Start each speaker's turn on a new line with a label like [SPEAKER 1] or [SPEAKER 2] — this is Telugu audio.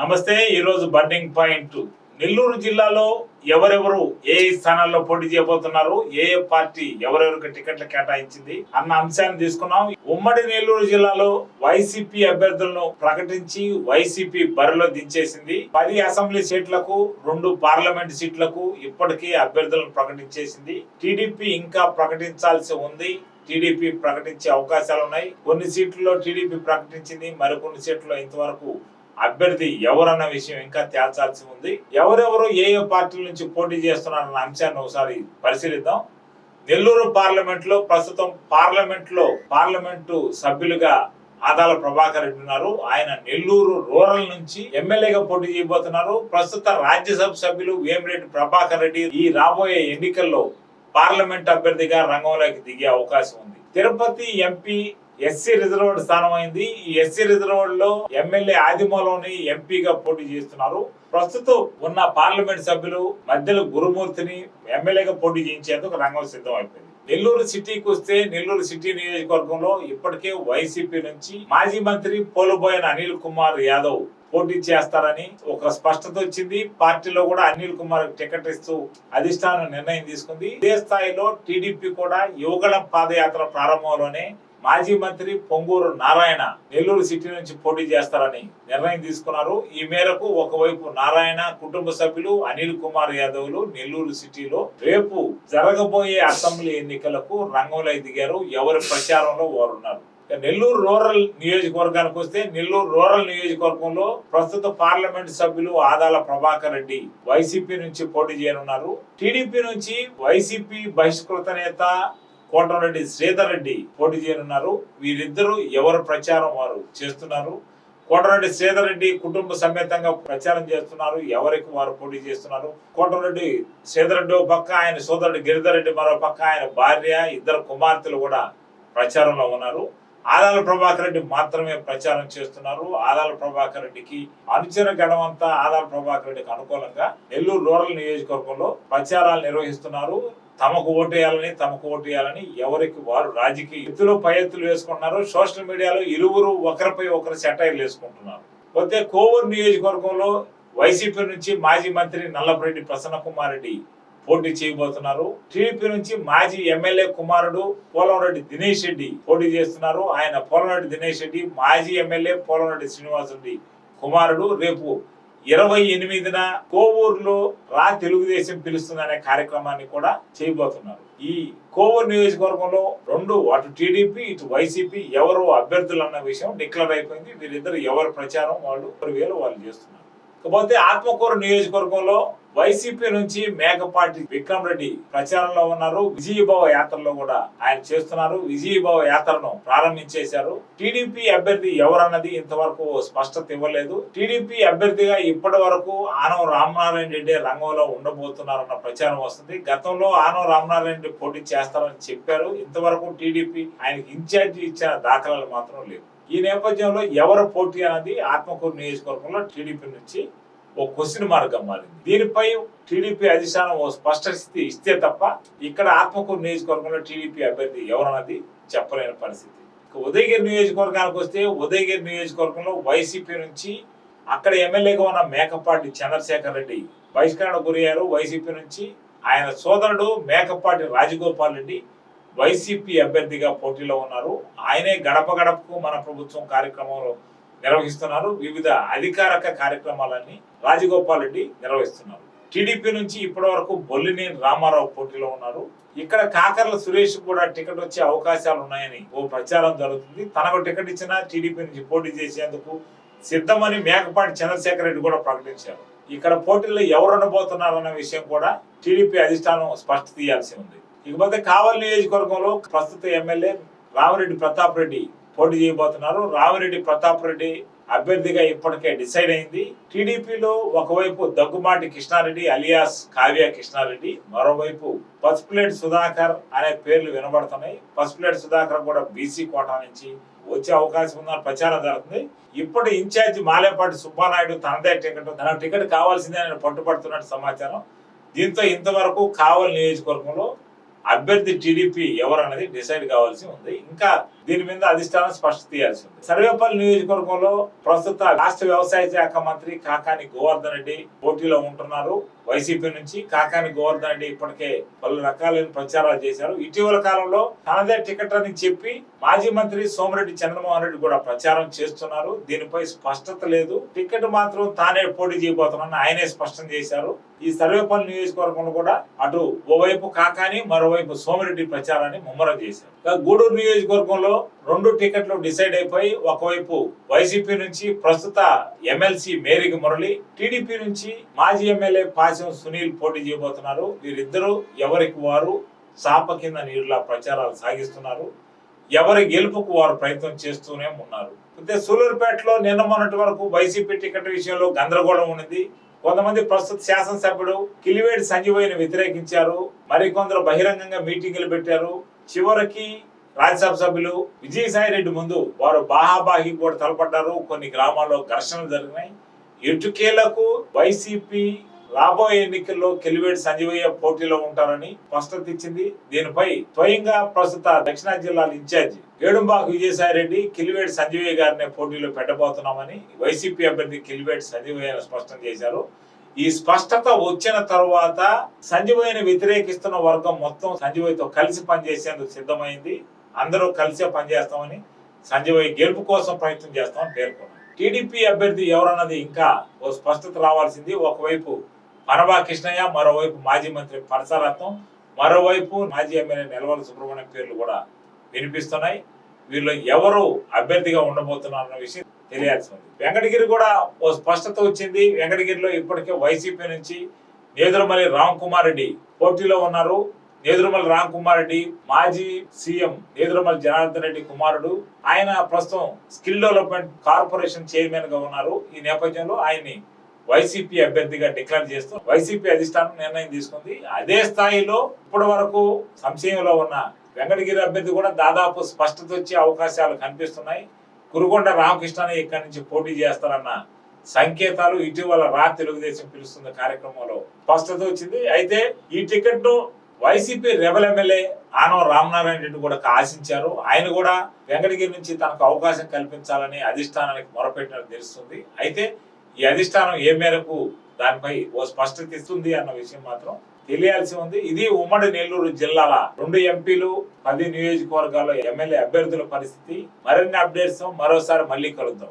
[SPEAKER 1] నమస్తే ఈరోజు బర్నింగ్ పాయింట్. నెల్లూరు జిల్లాలో ఎవరెవరు ఏ స్థానాల్లో పోటీ చేయబోతున్నారు ఏ ఏ పార్టీ ఎవరెవరికి టికెట్లు కేటాయించింది అన్న అంశాన్ని తీసుకున్నాం. ఉమ్మడి నెల్లూరు జిల్లాలో వైసీపీ అభ్యర్థులను ప్రకటించి వైసీపీ బరిలో దించేసింది. పది అసెంబ్లీ సీట్లకు రెండు పార్లమెంట్ సీట్లకు ఇప్పటికీ అభ్యర్థులను ప్రకటించేసింది. టీడీపీ ఇంకా ప్రకటించాల్సి ఉంది. టీడీపీ ప్రకటించే అవకాశాలు ఉన్నాయి కొన్ని సీట్లలో టీడీపీ ప్రకటించింది మరికొన్ని సీట్లలో ఇంతవరకు అభ్యర్థి ఎవరన్న విషయం ఇంకా తేల్చాల్సి ఉంది. ఎవరెవరు ఏ ఏ పార్టీల నుంచి పోటీ చేస్తున్నారన్న అంశాన్ని ఒకసారి పరిశీలిద్దాం. నెల్లూరు పార్లమెంట్లో ప్రస్తుతం పార్లమెంట్లో పార్లమెంటు సభ్యులుగా ఆదాల ప్రభాకర్ రెడ్డి ఉన్నారు. ఆయన నెల్లూరు రూరల్ నుంచి ఎమ్మెల్యేగా పోటీ చేయబోతున్నారు. ప్రస్తుత రాజ్యసభ సభ్యులు వేమిరెడ్డి ప్రభాకర్ రెడ్డి ఈ రాబోయే ఎన్నికల్లో పార్లమెంట్ అభ్యర్థిగా రంగంలోకి దిగే అవకాశం ఉంది. తిరుపతి ఎంపీ ఎస్సీ రిజర్వ్డ్ స్థానం అయింది ఈ ఎస్సీ రిజర్వ్డ్లో ఎమ్మెల్యే ఆదిమూలంని ఎంపీగా పోటీ చేస్తున్నారు. ప్రస్తుతం ఉన్న పార్లమెంట్ సభ్యులు మధ్యలో గురుమూర్తిని ఎమ్మెల్యేగా పోటీ చేయించేందుకు రంగం సిద్ధం అయిపోయింది నెల్లూరు సిటీకి వస్తే నెల్లూరు సిటీ నియోజకవర్గంలో ఇప్పటికే వైసీపీ నుంచి మాజీ మంత్రి పోలుబోయిన అనిల్ కుమార్ యాదవ్ పోటీ చేస్తారని ఒక స్పష్టత వచ్చింది. పార్టీలో కూడా అనిల్ కుమార్ టికెట్ ఇస్తూ అధిష్టానం నిర్ణయం తీసుకుంది. ఇదే స్థాయిలో టీడీపీ కూడా యువగళం పాదయాత్ర ప్రారంభంలోనే మాజీ మంత్రి పొంగూరు నారాయణ నెల్లూరు సిటీ నుంచి పోటీ చేస్తారని నిర్ణయం తీసుకున్నారు. ఈ మేరకు ఒకవైపు నారాయణ కుటుంబ సభ్యులు అనిల్ కుమార్ యాదవ్లు నెల్లూరు సిటీలో రేపు జరగబోయే అసెంబ్లీ ఎన్నికలకు రంగంలో దిగారు. ఎవరి ప్రచారంలో వారున్నారు. నెల్లూరు రూరల్ నియోజకవర్గానికి వస్తే నెల్లూరు రూరల్ నియోజకవర్గంలో ప్రస్తుత పార్లమెంట్ సభ్యులు ఆదాల ప్రభాకర్ రెడ్డి వైసీపీ నుంచి పోటీ చేయనున్నారు. టీడీపీ నుంచి వైసీపీ బహిష్కృత నేత కోటరెడ్డి శ్రీధర్ రెడ్డి పోటీ చేయనున్నారు. వీరిద్దరూ ఎవరు ప్రచారం వారు చేస్తున్నారు? కోటరెడ్డి శ్రీధర్ రెడ్డి కుటుంబ సమేతంగా ప్రచారం చేస్తున్నారు. ఎవరికి వారు పోటీ చేస్తున్నారు? కోటరెడ్డి శ్రీధర్ రెడ్డి ఒక పక్క ఆయన సోదరుడు గిరిధర్ రెడ్డి మరో పక్క ఆయన భార్య ఇద్దరు కుమార్తెలు కూడా ప్రచారంలో ఉన్నారు. ఆదాల ప్రభాకర్ రెడ్డి మాత్రమే ప్రచారం చేస్తున్నారు. ఆదాల ప్రభాకర్ రెడ్డికి అనుచర గణమంతా ఆదాల ప్రభాకర్ రెడ్డికి అనుకూలంగా నెల్లూరు రూరల్ నియోజకవర్గంలో ప్రచారాలు నిర్వహిస్తున్నారు. తమకు ఓటేయాలని తమకు ఓటేయాలని ఎవరికి వారు రాజకీయ ఎత్తులు పై ఎత్తులు వేసుకుంటున్నారు సోషల్ మీడియాలో ఇరువురు ఒకరిపై ఒకరు సెటైర్లు వేసుకుంటున్నారు. పోతే కోవూరు నియోజకవర్గంలో వైసీపీ నుంచి మాజీ మంత్రి నల్లపరెడ్డి ప్రసన్న కుమార్ రెడ్డి పోటీ చేయబోతున్నారు. టీడీపీ నుంచి మాజీ ఎమ్మెల్యే కుమారుడు పోలంరెడ్డి దినేష్ రెడ్డి పోటీ చేస్తున్నారు. ఆయన పోలంరెడ్డి దినేష్ రెడ్డి మాజీ ఎమ్మెల్యే పోలంరెడ్డి శ్రీనివాస్ రెడ్డి కుమారుడు. రేపు ఇరవై ఎనిమిదిన కోవూరులో రా తెలుగుదేశం పిలుస్తుందనే కార్యక్రమాన్ని కూడా చేయబోతున్నారు. ఈ కోవూరు నియోజకవర్గంలో రెండు అటు టీడీపీ ఇటు వైసీపీ ఎవరు అభ్యర్థులు అన్న విషయం డిక్లేర్ అయిపోయింది. వీరిద్దరు ఎవరి ప్రచారం వాళ్ళు వేలు వాళ్ళు చేస్తున్నారు. కాకపోతే ఆత్మకూరు నియోజకవర్గంలో వైసీపీ నుంచి మేకపాటి విక్రమ్ రెడ్డి ప్రచారంలో ఉన్నారు. విజయభావ యాత్రలో కూడా ఆయన చేస్తున్నారు. విజయభావ యాత్రను ప్రారంభించేశారు. టీడీపీ అభ్యర్థి ఎవరన్నది ఇంతవరకు స్పష్టత ఇవ్వలేదు. టీడీపీ అభ్యర్థిగా ఇప్పటి వరకు ఆనవ రామనారాయణ రెడ్డి రంగంలో ఉండబోతున్నారన్న ప్రచారం వస్తుంది. గతంలో ఆనవ రామనారాయణ రెడ్డి పోటీ చేస్తారని చెప్పారు. ఇంతవరకు టీడీపీ ఆయనకి ఇన్ఛార్జి ఇచ్చిన దాఖలాలు మాత్రం లేవు. ఈ నేపథ్యంలో ఎవరు పోటీ అనేది ఆత్మకూరు నియోజకవర్గంలో టీడీపీ నుంచి ఓ క్వశ్చన్ మార్గం మారింది. దీనిపై టీడీపీ అధిష్టానం ఓ స్పష్ట స్థితి ఇస్తే తప్ప ఇక్కడ ఆత్మకూరు నియోజకవర్గంలో టీడీపీ అభ్యర్థి ఎవరన్నది చెప్పలేని పరిస్థితి. ఉదయగిరి నియోజకవర్గానికి వస్తే ఉదయగిరి నియోజకవర్గంలో వైసీపీ నుంచి అక్కడ ఎమ్మెల్యేగా ఉన్న మేకపాటి చంద్రశేఖర్ రెడ్డి బహిష్కరణ గురయ్యారు. వైసీపీ నుంచి ఆయన సోదరుడు మేకపాటి రాజగోపాల్ రెడ్డి వైసీపీ అభ్యర్థిగా పోటీలో ఉన్నారు. ఆయనే గడప గడపకు మన ప్రభుత్వం కార్యక్రమంలో నిర్వహిస్తున్నారు. వివిధ అధికారక కార్యక్రమాలన్నీ రాజగోపాల్ రెడ్డి నిర్వహిస్తున్నారు. టీడీపీ నుంచి ఇప్పటి వరకు బొల్లినేని రామారావు పోటీలో ఉన్నారు. ఇక్కడ కాకర్ల సురేష్ కూడా టికెట్ వచ్చే అవకాశాలు ఉన్నాయని ఓ ప్రచారం జరుగుతుంది. తనకు టికెట్ ఇచ్చిన టీడీపీ నుంచి పోటీ చేసేందుకు సిద్ధమని మేకపాటి చంద్రశేఖర్ రెడ్డి కూడా ప్రకటించారు. ఇక్కడ పోటీల్లో ఎవరు ఉండబోతున్నారన్న విషయం కూడా టీడీపీ అధిష్టానం స్పష్ట తీయాల్సి ఉంది. ఇకపోతే కావలి నియోజకవర్గంలో ప్రస్తుత ఎమ్మెల్యే రామరెడ్డి ప్రతాప్ రెడ్డి పోటీ చేయబోతున్నారు. రామిరెడ్డి ప్రతాప్ రెడ్డి అభ్యర్థిగా ఇప్పటికే డిసైడ్ అయింది. టీడీపీలో ఒకవైపు దగ్గుమాటి కృష్ణారెడ్డి అలియాస్ కావ్య కృష్ణారెడ్డి మరోవైపు పసుపులేటి సుధాకర్ అనే పేర్లు వినబడుతున్నాయి. పసుపులేటి సుధాకర్ కూడా బీసీ కోటా నుంచి వచ్చే అవకాశం ఉందని ప్రచారం జరుగుతుంది. ఇప్పుడు ఇన్ఛార్జి మాలేపాటి సుబ్బానాయుడు తనదే టికెట్. తన టికెట్ కావాల్సిందే అని పట్టుబడుతున్నట్టు సమాచారం. దీంతో ఇంతవరకు కావలి నియోజకవర్గంలో అభ్యర్థి టీడీపీ ఎవరన్నది డిసైడ్ కావాల్సి ఉంది. ఇంకా దీని మీద అధిష్టానం స్పష్టత తీయాల్సి ఉంది. సర్వేపల్లి నియోజకవర్గంలో ప్రస్తుత రాష్ట్ర వ్యవసాయ శాఖ మంత్రి కాకాని గోవర్ధన్ రెడ్డి పోటీలో ఉంటున్నారు. వైసీపీ నుంచి కాకాని గోవర్ధన్ రెడ్డి ఇప్పటికే పలు రకాలైన ప్రచారాలు చేశారు. ఇటీవల కాలంలో తనదే టికెట్ అని చెప్పి మాజీ మంత్రి సోమిరెడ్డి చంద్రమోహన్ రెడ్డి కూడా ప్రచారం చేస్తున్నారు. దీనిపై స్పష్టత లేదు. టికెట్ మాత్రం తానే పోటీ చేయబోతున్నానని ఆయనే స్పష్టం చేశారు. ఈ సర్వేపల్లి నియోజకవర్గంలో కూడా అటు ఓవైపు కాకాని మరోవైపు సోమిరెడ్డి ప్రచారాన్ని ముమ్మరం చేశారు. గూడూరు నియోజకవర్గంలో రెండు టికెట్లు డిసైడ్ అయిపోయి ఒకవైపు వైసీపీ నుంచి ప్రస్తుత ఎమ్మెల్సీ మేరీకి మురళి టీడీపీ నుంచి మాజీ ఎమ్మెల్యే పాశం సునీల్ పోటీ చేయబోతున్నారు. వీరిద్దరూ ఎవరికి వారు? చాప కింద నీరులా ప్రచారాలు సాగిస్తున్నారు. ఎవరి గెలుపుకు వారు ప్రయత్నం చేస్తూనే ఉన్నారు. అయితే సూలూరుపేటలో నిన్న మొన్నటి వరకు వైసీపీ టికెట్ విషయంలో గందరగోళం ఉన్నది. కొంతమంది ప్రస్తుత శాసనసభ్యుడు కిలివేడి సంజీవయ్యను వ్యతిరేకించారు. మరికొందరు బహిరంగంగా మీటింగులు పెట్టారు. చివరికి రాజ్యసభ సభ్యులు విజయసాయి రెడ్డి ముందు వారు బాహాబాహి కూడా తలపడ్డారు. కొన్ని గ్రామాల్లో ఘర్షణలు జరిగినాయి. ఎటుకేలకు వైసీపీ రాబోయే ఎన్నికల్లో కెలివేడి సంజీవయ్య పోటీలో ఉంటారని స్పష్టత ఇచ్చింది. దీనిపై స్వయంగా ప్రస్తుత దక్షిణాది జిల్లాల ఇన్ఛార్జి ఏడుంబాకు విజయసాయి రెడ్డి కిలివేడి సంజీవయ్య గారిని పోటీలో పెట్టబోతున్నామని వైసీపీ అభ్యర్థి కిలివేడి సంజీవయ్య స్పష్టం చేశారు. ఈ స్పష్టత వచ్చిన తర్వాత సంజీవయ్యని వ్యతిరేకిస్తున్న వర్గం మొత్తం సంజీవయ్యతో కలిసి పనిచేసేందుకు సిద్ధమైంది. అందరూ కలిసే పనిచేస్తామని సంజీవయ్య గెలుపు కోసం ప్రయత్నం చేస్తామని పేర్కొన్నారు. టీడీపీ అభ్యర్థి ఎవరన్నది ఇంకా ఓ స్పష్టత రావాల్సింది. ఒకవైపు పనబా కృష్ణయ్య మరోవైపు మాజీ మంత్రి పరసరత్నం మరోవైపు మాజీ ఎమ్మెల్యే నిలవల సుబ్రహ్మణ్యం పేర్లు కూడా వినిపిస్తున్నాయి. వీళ్ళు ఎవరు అభ్యర్థిగా ఉండబోతున్నారు అన్న విషయం తెలియాల్సి ఉంది వెంకటగిరి కూడా ఓ స్పష్టత వచ్చింది. వెంకటగిరిలో ఇప్పటికే వైసీపీ నుంచి నేదురుమల్లి రామ్ కుమార్ రెడ్డి పోటీలో ఉన్నారు. నేదురుమల్లి రామ్ కుమార్ రెడ్డి మాజీ సీఎం నేదురుమల్లి జనార్దన్ రెడ్డి కుమారుడు. ఆయన ప్రస్తుతం స్కిల్ డెవలప్మెంట్ కార్పొరేషన్ చైర్మన్గా ఉన్నారు. ఈ నేపథ్యంలో ఆయన్ని వైసీపీ అభ్యర్థిగా డిక్లేర్ చేస్తూ వైసీపీ అధిష్టానం నిర్ణయం తీసుకుంది. అదే స్థాయిలో ఇప్పటి వరకు సంశయంలో ఉన్న వెంకటగిరి అభ్యర్థి కూడా దాదాపు స్పష్టత వచ్చే అవకాశాలు కనిపిస్తున్నాయి. కురుగొండ రామకృష్ణ ఇక్కడి నుంచి పోటీ చేస్తారన్న సంకేతాలు ఇటీవల రా తెలుగుదేశం పిలుస్తున్న కార్యక్రమంలో స్పష్టత వచ్చింది. అయితే ఈ టికెట్ను వైసీపీ రెబల్ ఎమ్మెల్యే ఆనవ రామనారాయణ రెడ్డి కూడా ఆశించారు. ఆయన కూడా వెంకటగిరి నుంచి తనకు అవకాశం కల్పించాలని అధిష్టానానికి మొరపెట్టినట్టు తెలుస్తుంది. అయితే ఈ అధిష్టానం ఏ మేరకు దానిపై ఓ స్పష్టత ఇస్తుంది అన్న విషయం మాత్రం తెలియాల్సి ఉంది. ఇది ఉమ్మడి నెల్లూరు జిల్లాల రెండు ఎంపీలు పది నియోజకవర్గాల ఎమ్మెల్యే అభ్యర్థుల పరిస్థితి. మరిన్ని అప్డేట్స్ మరోసారి మళ్ళీ కలుద్దాం.